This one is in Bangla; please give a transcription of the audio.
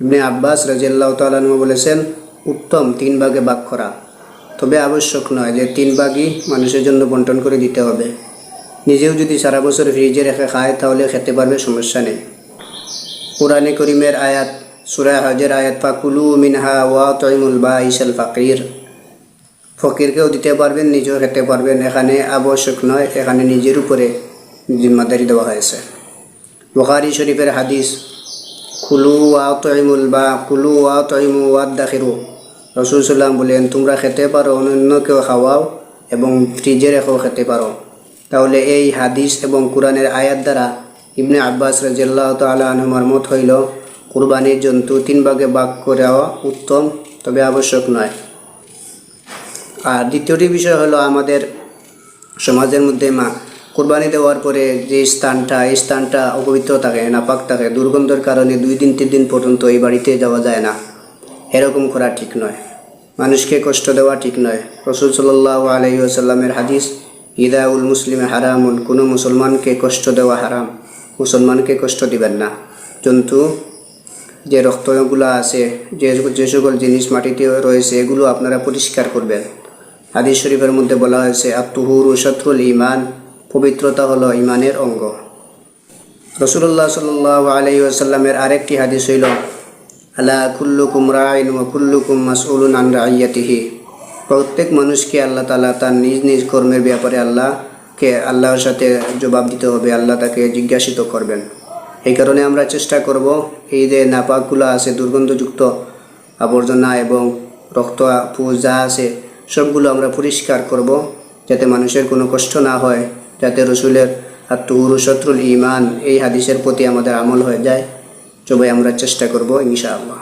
ইবনে আব্বাস রাজিয়াল্লাহ তালু বলেছেন, উত্তম তিন ভাগে ভাগ করা। তবে আবশ্যক নয় যে তিন ভাগই মানুষের জন্য বন্টন করে দিতে হবে। নিজেও যদি সারা বছর ফ্রিজে রেখে খায়, তাহলে খেতে পারবে, সমস্যা নেই। কোরআনে করিমের আয়াত, সুরা হজের আয়াত, ফাকুলু মিনহা ওয়া তৈমুল বা ইসাল ফাকির। ফকিরকেও দিতে পারবেন, নিজেও খেতে পারবেন। এখানে আবশ্যক নয়, এখানে নিজের উপরে জিম্মাদারি দেওয়া হয়েছে। বুখারি শরীফের হাদিস কুলু তৈমুল বা কুলু তৈমু ওয়াদ দাখিরু রসুল সাল্লাম বলেন, তোমরা খেতে পারো অন্যকেও খাওয়াও এবং ফ্রিজে রেখেও খেতে পারো। তাহলে এই হাদিস এবং কোরআনের আয়াত দ্বারা ইবনে আব্বাস রাজিয়াল্লাহ তালা আনহুমার মত হইল, কুরবানির জন্তু তিন ভাগে ভাগ করাও উত্তম, তবে আবশ্যক নয়। আর দ্বিতীয়টি বিষয় হলো আমাদের সমাজের মধ্যে মা কোরবানি দেওয়ার পরে যে স্থানটা, এই স্থানটা অপবিত্র থাকে, নাপাক থাকে, দুর্গন্ধের কারণে দুই দিন, তিন দিন পর্যন্ত এই বাড়িতে যাওয়া যায় না। এরকম করা ঠিক নয়। মানুষকে কষ্ট দেওয়া ঠিক নয়। রসুল সাল্লাহ আলহিউসাল্লামের হাদিস ইদা উল মুসলিমে হারামুন, কোনো মুসলমানকে কষ্ট দেওয়া হারাম। মুসলমানকে কষ্ট দিবেন না। জন্তু, যে রক্তগুলো আছে, যে যে সকল জিনিস মাটিতে রয়েছে, এগুলো আপনারা পরিষ্কার করবেন। হাদিস শরীফের মধ্যে বলা হয়েছে আত্মহুর ও শত্রুল ইমান পবিত্রতা হলো ইমানের অঙ্গ। রসুল্লাহ সাল্লাহ আলাই আসাল্লামের আরেকটি হাদিস হইল, আলা কুল্লুকুম রাইন ও কুল্লুকুম মাসউলুন আন রাইয়াতিহি। প্রত্যেক মানুষকে আল্লাহ তালা তার নিজ নিজ কর্মের ব্যাপারে আল্লাহকে, আল্লাহর সাথে জবাব দিতে হবে, আল্লাহ তাকে জিজ্ঞাসিত করবেন। এই কারণে আমরা চেষ্টা করব এই যে নাপাকগুলো আছে, দুর্গন্ধযুক্ত আবর্জনা এবং রক্ত পুষ যা আছে, সবগুলো আমরা পরিষ্কার করব, যাতে মানুষের কোনো কষ্ট না হয়। যাতে রসুলের আত্মুরু শত্রুল ইমান এই হাদিসের প্রতি আমাদের আমল হয়ে যায়। সবাই আমরা চেষ্টা করব ইনশাআল্লাহ।